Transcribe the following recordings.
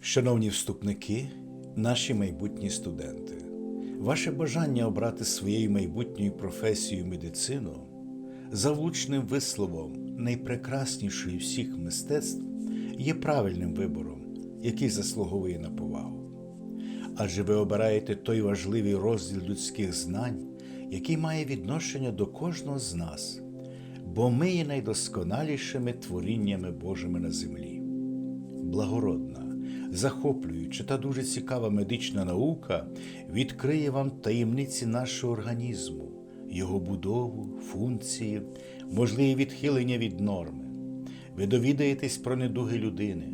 Шановні вступники, наші майбутні студенти, ваше бажання обрати своєю майбутньою професією медицину за влучним висловом найпрекраснішої всіх мистецтв є правильним вибором, який заслуговує на повагу. Адже ви обираєте той важливий розділ людських знань, який має відношення до кожного з нас, бо ми є найдосконалішими творіннями Божими на землі. Благородна, захоплююча та дуже цікава медична наука відкриє вам таємниці нашого організму, його будову, функції, можливі відхилення від норми. Ви довідаєтесь про недуги людини,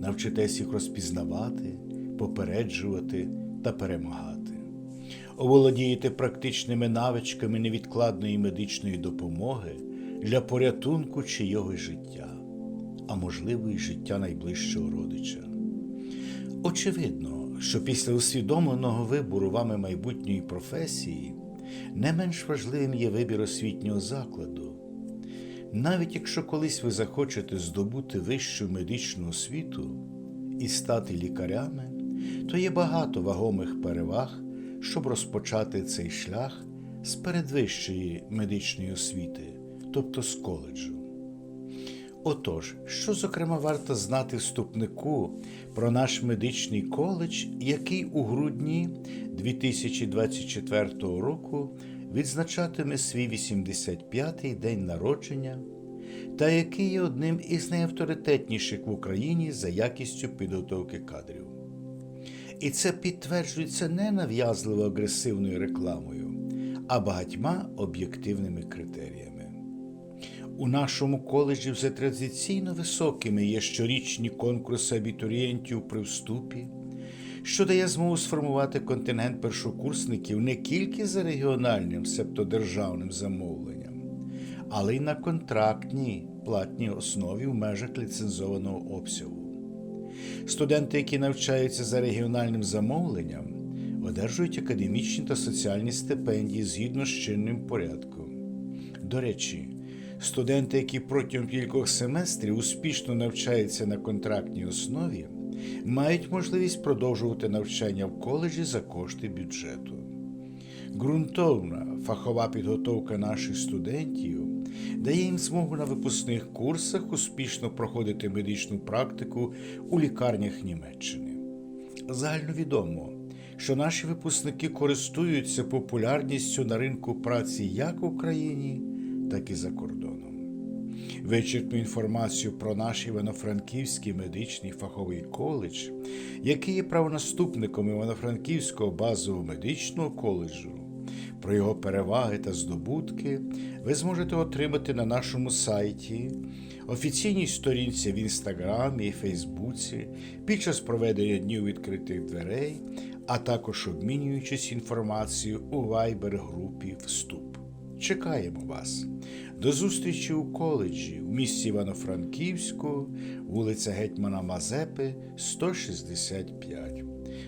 навчитесь їх розпізнавати, попереджувати та перемагати. Оволодієте практичними навичками невідкладної медичної допомоги для порятунку чийогось життя, а можливо, і життя найближчого родича. Очевидно, що після усвідомленого вибору вами майбутньої професії не менш важливим є вибір освітнього закладу. Навіть якщо колись ви захочете здобути вищу медичну освіту і стати лікарями, то є багато вагомих переваг, щоб розпочати цей шлях з передвищої медичної освіти, тобто з коледжу. Отож, що, зокрема, варто знати вступнику про наш медичний коледж, який у грудні 2024 року відзначатиме свій 85-й день народження, та який є одним із найавторитетніших в Україні за якістю підготовки кадрів. І це підтверджується не нав'язливо агресивною рекламою, а багатьма об'єктивними критеріями. У нашому коледжі вже традиційно високими є щорічні конкурси абітурієнтів при вступі, що дає змогу сформувати контингент першокурсників не тільки за регіональним, себто державним замовленням, але й на контрактній платній основі в межах ліцензованого обсягу. Студенти, які навчаються за регіональним замовленням, одержують академічні та соціальні стипендії згідно з чинним порядком. До речі, студенти, які протягом кількох семестрів успішно навчаються на контрактній основі, мають можливість продовжувати навчання в коледжі за кошти бюджету. Ґрунтовна фахова підготовка наших студентів дає їм змогу на випускних курсах успішно проходити медичну практику у лікарнях Німеччини. Загальновідомо, що наші випускники користуються популярністю на ринку праці як в Україні, так і за кордоном. Вичерпну інформацію про наш Івано-Франківський медичний фаховий коледж, який є правонаступником Івано-Франківського базового медичного коледжу, про його переваги та здобутки ви зможете отримати на нашому сайті, офіційній сторінці в Інстаграмі і Фейсбуці під час проведення днів відкритих дверей, а також обмінюючись інформацією у Viber-групі Вступ. Чекаємо вас. До зустрічі у коледжі в місті Івано-Франківську, вулиця Гетьмана Мазепи, 165.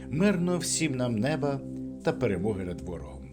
Мирно всім нам неба та перемоги над ворогом.